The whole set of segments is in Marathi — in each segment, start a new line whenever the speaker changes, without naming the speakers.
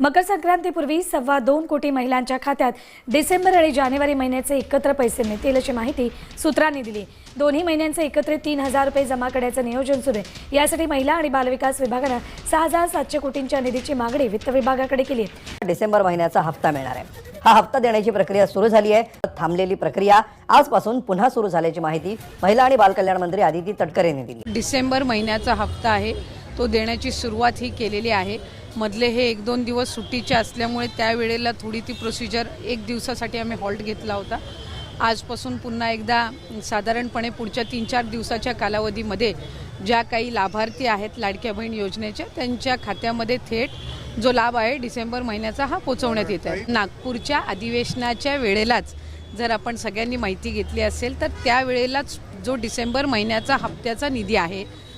मकर संक्रांतीपूर्वी सव्वा दोन कोटी महिलांच्या खात्यात डिसेंबर आणि जानेवारी महिन्याचे एकत्र पैसे मिळतील अशी माहिती सूत्रांनी दिली. दोन्ही महिन्यांचे एकत्रित तीन हजार रुपये जमा करण्याचं नियोजन सुरू आहे. यासाठी महिला आणि बालविकास विभागानं सहा हजार सातशे कोटींच्या निधीची मागणी वित्त विभागाकडे केली आहे.
डिसेंबर महिन्याचा हप्ता मिळणार आहे. हा हप्ता देण्याची प्रक्रिया सुरू झाली आहे. थांबलेली प्रक्रिया आजपासून पुन्हा सुरू झाल्याची माहिती महिला आणि बालकल्याण मंत्री आदिती तटकरे यांनी दिली.
डिसेंबर महिन्याचा हप्ता आहे. तो देण्याची सुरुवात ही केलेली आहे. मधले हे एक दोन दिवस सुट्टीचे असल्यामुळे त्यावेळेला थोडी ती प्रोसिजर एक दिवसासाठी आम्ही हॉल्ट घेतला होता. आजपासून पुन्हा एकदा साधारणपणे पुढच्या तीन चार दिवसाच्या कालावधीमध्ये ज्या काही लाभार्थी आहेत लाडक्या बहीण योजनेच्या त्यांच्या खात्यामध्ये थेट जो लाभ आहे डिसेंबर महिन्याचा हा पोचवण्यात येत आहे. नागपूरच्या अधिवेशनाच्या वेळेलाच जर आपण सगळ्यांनी माहिती घेतली असेल तर त्यावेळेलाच जो डिसेंबर महिन्याचा हप्त्याचा निधी आहे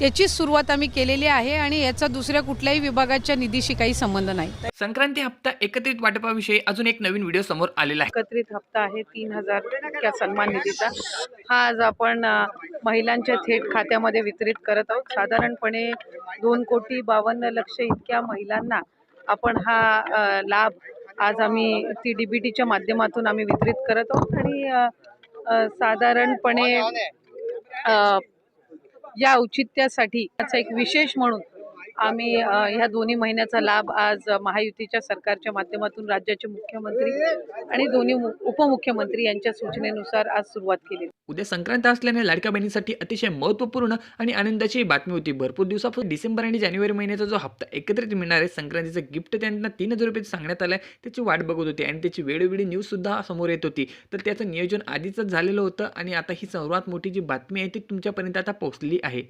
त्याची सुरुवात आम्ही केलेली आहे आणि याचा दुसऱ्या कुठल्याही विभागाच्या निधीशी काही संबंध नाही.
संक्रांती हप्ता एकत्रित वाटपाविषयी अजून एक नवीन व्हिडिओ समोर आलेला आहे.
एकत्रित हप्ता आहे तीन हजार सन्मान निधीचा. हा आज आपण महिलांच्या थेट खात्यामध्ये वितरित करत आहोत. साधारणपणे दोन कोटी बावन्न लक्ष इतक्या महिलांना आपण हा लाभ आज आम्ही ती डी बी टीच्या माध्यमातून आम्ही वितरित करत आहोत. आणि साधारणपणे या औचित्यासाठी त्याचा एक विशेष म्हणून आम्ही ह्या दोन्ही महिन्याचा लाभ आज महायुतीच्या सरकारच्या माध्यमातून राज्याचे मुख्यमंत्री आणि दोन्ही उपमुख्यमंत्री यांच्या सूचनेनुसार आज सुरुवात केली.
उद्या संक्रांत असल्याने लाडक्या बहिणीसाठी अतिशय महत्त्वपूर्ण आणि आनंदाची बातमी होती. भरपूर दिवसापासून डिसेंबर आणि जानेवारी महिन्याचा जो हप्ता एकत्रित मिळणार आहे संक्रांतीचं गिफ्ट त्यांना तीन हजार रुपये सांगण्यात आलं आहे त्याची वाट बघत होती आणि त्याची वेळोवेळी न्यूज सुद्धा समोर येत होती. तर त्याचं नियोजन आधीच झालेलं होतं आणि आता ही सर्वात मोठी जी बातमी आहे ती तुमच्यापर्यंत आता पोहोचली आहे.